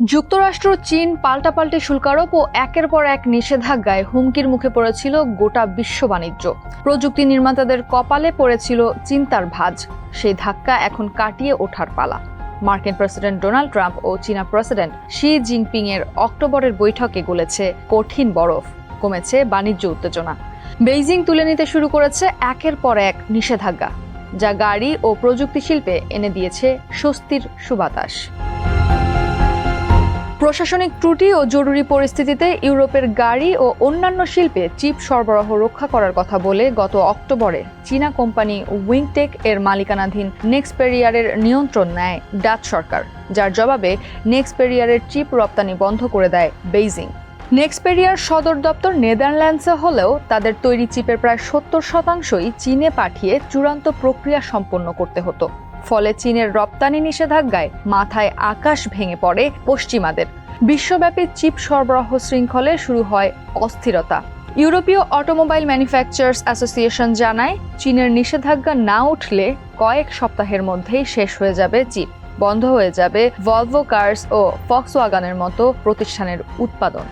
যুক্তরাষ্ট্র, চীন পাল্টাপাল্টি শুল্কারোপ ও একের পর এক নিষেধাজ্ঞায় হুমকির মুখে পড়েছিল গোটা বিশ্ব বাণিজ্য। প্রযুক্তি নির্মাতাদের কপালে পড়েছিল চিন্তার ভাঁজ। সেই ধাক্কা এখন কাটিয়ে ওঠার পালা। মার্কিন প্রেসিডেন্ট ডোনাল্ড ট্রাম্প ও চীনা প্রেসিডেন্ট শি জিনপিং এর অক্টোবরের বৈঠকে গলেছে কঠিন বরফ, কমেছে বাণিজ্য উত্তেজনা। বেইজিং তুলে নিতে শুরু করেছে একের পর এক নিষেধাজ্ঞা, যা গাড়ি ও প্রযুক্তি শিল্পে এনে দিয়েছে স্বস্তির সুবাতাস। প্রশাসনিক ত্রুটি ও জরুরি পরিস্থিতিতে ইউরোপের গাড়ি ও অন্যান্য শিল্পে চিপ সরবরাহ রক্ষা করার কথা বলে গত অক্টোবরে চীনা কোম্পানি উইংটেক এর মালিকানাধীন নেক্সপেরিয়ারের নিয়ন্ত্রণ নেয় ডাচ সরকার, যার জবাবে নেক্সপেরিয়ারের চিপ রপ্তানি বন্ধ করে দেয় বেইজিং। নেক্সপেরিয়ার সদর দপ্তর নেদারল্যান্ডসে হলেও তাদের তৈরি চিপের প্রায় সত্তর শতাংশই চীনে পাঠিয়ে চূড়ান্ত প্রক্রিয়া সম্পন্ন করতে হতো। ফলে চীনের রপ্তানি নিষেধাজ্ঞায় মাথায় আকাশ ভেঙে পড়ে পশ্চিমাদের। বিশ্বব্যাপী চিপ সরবরাহ শৃঙ্খলে শুরু হয় অস্থিরতা। ইউরোপীয় অটোমোবাইল ম্যানুফ্যাকচারার্স অ্যাসোসিয়েশন জানায়, চীনের নিষেধাজ্ঞা না উঠলে কয়েক সপ্তাহের মধ্যেই শেষ হয়ে যাবে চিপ, বন্ধ হয়ে যাবে ভলভো কার্স ও ফক্সওয়াগানের মতো প্রতিষ্ঠানের উৎপাদন।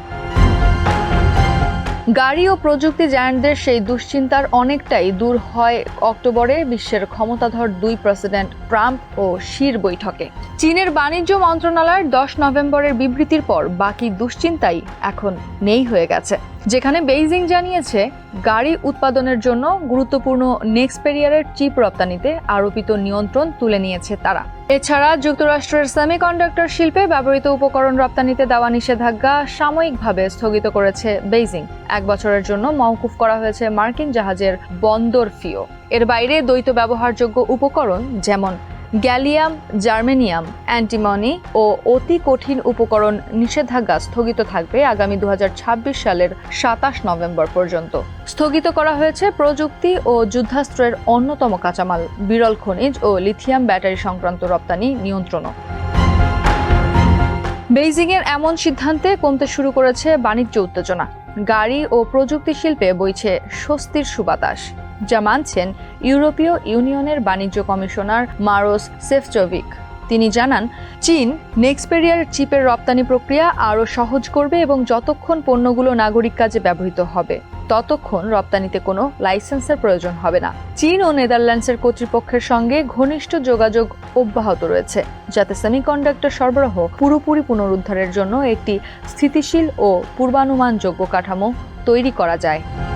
গাড়ি ও প্রযুক্তি জায়ান্টদের সেই দুশ্চিন্তার অনেকটাই দূর হয় অক্টোবরে বিশ্বের ক্ষমতাধর দুই প্রেসিডেন্ট ট্রাম্প ও শির বৈঠকে। চীনের বাণিজ্য মন্ত্রণালয়ের দশ নভেম্বরের বিবৃতির পর বাকি দুশ্চিন্তাই এখন নেই হয়ে গেছে। যেখানে বেইজিং জানিয়েছে গাড়ি উৎপাদনের জন্য গুরুত্বপূর্ণ নেক্সপেরিয়ারের চিপ রপ্তানিতে আরোপিত নিয়ন্ত্রণ তুলে নিয়েছে তারা। এছাড়া যুক্তরাষ্ট্রের সেমিকন্ডাক্টর শিল্পে ব্যবহৃত উপকরণ রপ্তানিতে দেওয়া নিষেধাজ্ঞা সাময়িকভাবে স্থগিত করেছে বেইজিং। এক বছরের জন্য মওকুফ করা হয়েছে মার্কিন জাহাজের বন্দর ফিও। এর বাইরে দ্বৈত ব্যবহারযোগ্য উপকরণ যেমন গ্যালিয়াম, জার্মেনিয়াম, অ্যান্টিমনি ও অতি কঠিন উপকরণ নিষেধাজ্ঞা স্থগিত থাকবে আগামী দুহাজার ছাব্বিশ সালের সাতাশ নভেম্বর পর্যন্ত। স্থগিত করা হয়েছে প্রযুক্তি ও যুদ্ধাস্ত্রের অন্যতম কাঁচামাল, বিরল খনিজ ও লিথিয়াম ব্যাটারি সংক্রান্ত রপ্তানি নিয়ন্ত্রণও। বেইজিংয়ের এমন সিদ্ধান্তে কমতে শুরু করেছে বাণিজ্য উত্তেজনা। গাড়ি ও প্রযুক্তি শিল্পে বইছে স্বস্তির সুবাতাস। যা মানছেন ইউরোপীয় ইউনিয়নের বাণিজ্য কমিশনার মারোস সেফচোভিক। তিনি জানান, চীন নেক্সপেরিয়ার চিপের রপ্তানি প্রক্রিয়া আরও সহজ করবে এবং যতক্ষণ পণ্যগুলো নাগরিক কাজে ব্যবহৃত হবে, ততক্ষণ রপ্তানিতে কোনো লাইসেন্সের প্রয়োজন হবে না। চীন ও নেদারল্যান্ডসের কর্তৃপক্ষের সঙ্গে ঘনিষ্ঠ যোগাযোগ অব্যাহত রয়েছে, যাতে সেমিকন্ডাক্টর সরবরাহ পুরোপুরি পুনরুদ্ধারের জন্য একটি স্থিতিশীল ও পূর্বানুমানযোগ্য কাঠামো তৈরি করা যায়।